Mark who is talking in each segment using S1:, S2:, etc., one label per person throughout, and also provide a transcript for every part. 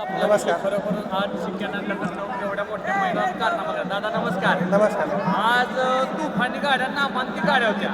S1: नमस्कार.
S2: खरोखर आज एवढ्या मोठ्या मैदानात कारनामा करा. दादा नमस्कार.
S1: नमस्कार.
S2: आज तुफानी गाड्या नामांकित गाड्या होत्या.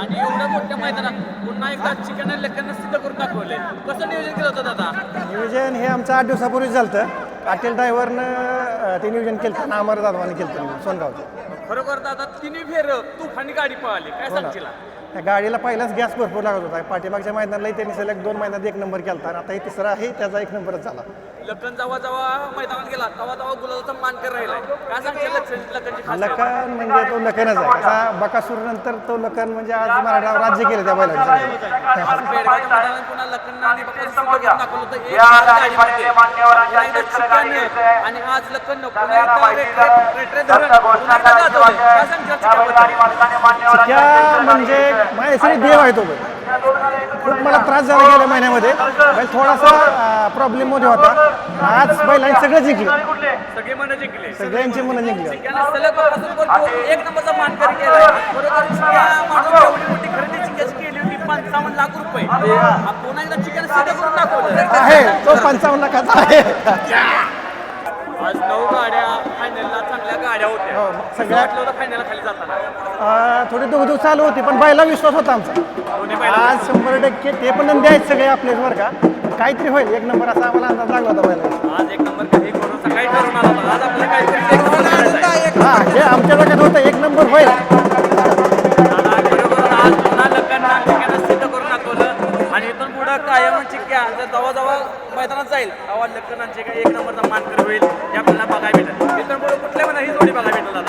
S2: आणि एवढ्या मोठ्या मैदानात पुन्हा एकदा चिकन लेखांना सिद्ध करून दाखवले. कसं नियोजन केलं होतं दादा?
S1: नियोजन हे आमचं आठ दिवसापूर्वी झालं पाटील ड्रायव्हरनं ते नियोजन केलं होतं. अमर जाधवाने केलं होतं सोनगावचं.
S2: खरोखर दादा तिन्ही फेर तुफानी गाडी पळाली. काय
S1: हो.
S2: सांगशील?
S1: त्या गाडीला पहिलाच गॅस भरपूर लागत होता. पाठीमागच्या मैदानालाही त्यांनी सलग दोन महिन्यात एक नंबर केला होता आता हे तिसरा आहे त्याचा एक नंबरच झाला.
S2: लखन जेव्हा जेव्हा मैदानात गेला. तेव्हा तेव्हा गुलाबाचा मानकर राहिलाय काय लखन लखनची?
S1: लखन म्हणजे तो लखनच आहे. कसा बकासूर नंतर तो लखन म्हणजे आज मराठा राज्य केलं त्या बैलांचं.
S2: लखननं आणि पुन्हा एकदा आणि आज लखननं पुन्हा एकदा रेट्रे- रेट्रे धरून पुन्हा एकदा गाजवलंय. काय सांगशील चिक्क्याबद्दल?
S1: त्या म्हणजे माझ्यासाठी देव आहे तो खूप मला त्रास झाला गेल्या महिन्यामध्ये. बैल थोडासा प्रॉब्लेममध्ये होता. आज बैलांनी सगळं जिंकलं.
S2: सगळे मन जिंकले.
S1: सगळ्यांची मनं जिंकली.
S2: सलग एक नंबरचा मानकरी केलाय. बरोबर? पुन्हा एकदा सिद्ध करून दाखवलं.
S1: आहे. तो पंचावन्न लाखाचा आहे.
S2: आज नऊ गाड्या फायनलला चांगल्या गाड्या होत्या.
S1: हो,
S2: कसं
S1: सगळ्या-
S2: वाटलं होतं फायनल खाली जाताना.
S1: अं, थोडी दुखदुख चालू होती पण बैला विश्वास होता आमचा.
S2: दोन्ही
S1: आज शंभर टक्के ते पण नंदी आहेत सगळे आपलेच बरं का? काहीतरी होईल. एक नंबर असा आम्हाला अंदाज लागला होता बैला
S2: आज एक नंबर काही करून सकाळी ठरवून आला होता. आज आपल्याला काहीतरी एक नंबर करायचा आहे.
S1: हा हे आमच्या डोक्यात होतं. एक नंबर होईल.
S2: आणि इथून पुढं कायम चिक्क्या जर जवळ जवळ मैदानात जाईल तेव्हा लग्नांचे काही एक नंबरचा मानकर होईल हे आपल्याला बघायला भेटेल. इथून पुढे कुठल्या पण ही जोडी बघायला भेटेल